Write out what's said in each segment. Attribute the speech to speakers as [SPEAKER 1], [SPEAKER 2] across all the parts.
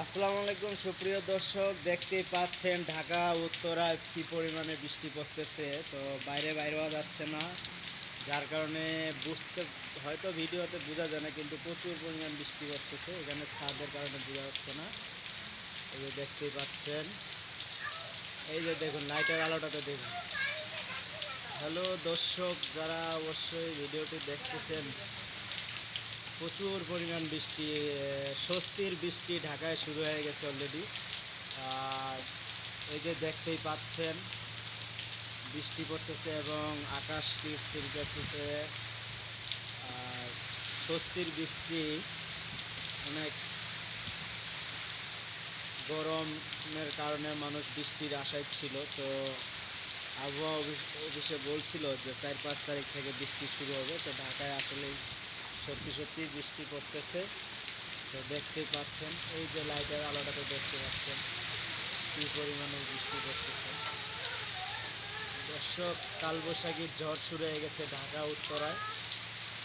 [SPEAKER 1] আসসালামু আলাইকুম, সুপ্রিয় দর্শক, দেখতেই পাচ্ছেন ঢাকা উত্তরায় কী পরিমাণে বৃষ্টি পড়তেছে। তো বাইরে বাইরে হওয়া যাচ্ছে না, যার কারণে বুঝতে, হয়তো ভিডিওতে বোঝা যায় না, কিন্তু প্রচুর পরিমাণ বৃষ্টি পড়তেছে, এখানে ছাদের কারণে বোঝা যাচ্ছে না। এই যে দেখতেই পাচ্ছেন, এই যে দেখুন, লাইটের আলোটাতে দেখুন। হ্যালো দর্শক, যারা অবশ্যই ভিডিওটি দেখতেছেন প্রচুর পরিমাণ বৃষ্টি স্বস্তির বৃষ্টি ঢাকায় শুরু হয়ে গেছে অলরেডি আর এই যে দেখতেই পাচ্ছেন, বৃষ্টি পড়তেছে এবং আকাশ টিপ চিলকাচ্ছে আর স্বস্তির বৃষ্টি অনেক গরমের কারণে মানুষ বৃষ্টির আশায় ছিল। তো আবহাওয়া অফিসে বলছিল যে চার পাঁচ তারিখ থেকে বৃষ্টি শুরু হবে। তো ঢাকায় আসলেই সত্যি সত্যি বৃষ্টি পড়তেছে। তো দেখতেই পাচ্ছেন, এই যে লাইটের আলোটাতে দেখতে পাচ্ছেন, কী পরিমাণে বৃষ্টি পড়তেছে। দর্শক, কালবৈশাখীর ঝড় শুরু হয়ে গেছে ঢাকা, উত্তরায়।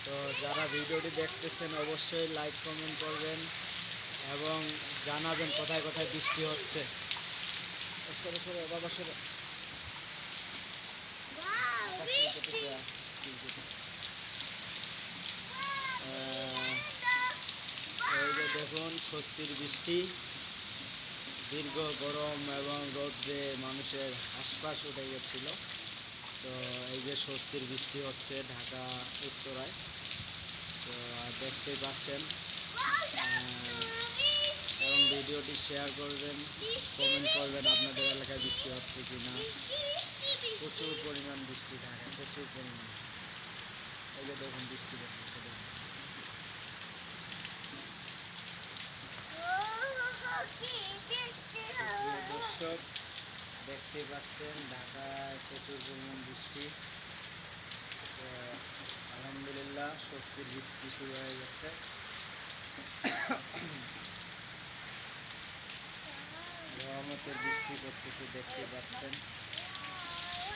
[SPEAKER 1] তো যারা ভিডিওটি দেখতেছেন, অবশ্যই লাইক কমেন্ট করবেন এবং জানাবেন কোথায় কোথায় বৃষ্টি হচ্ছে। বাবা সরে আহ, এই যে দেখুন স্বস্তির বৃষ্টি, দীর্ঘ গরম এবং রোদ্রে মানুষের আশপাশ উঠে গেছিল। তো এই যে স্বস্তির বৃষ্টি হচ্ছে ঢাকা, উত্তরায়, তো আর দেখতেই পাচ্ছেন এবং ভিডিওটি শেয়ার করবেন কমেন্ট করবেন আপনাদের এলাকায় বৃষ্টি হচ্ছে কি না প্রচুর পরিমাণ বৃষ্টি ঢাকায় প্রচুর পরিমাণ। এই যে দেখুন, বৃষ্টি দেখুন দেখুন। প্রিয় দর্শক দেখতে পাচ্ছেন, ঢাকায় প্রচুর পরিমাণ বৃষ্টি। আলহামদুলিল্লাহ সত্যির বৃষ্টি শুরু হয়ে গেছে। রহমতের বৃষ্টি করতেছে দেখতে পাচ্ছেন।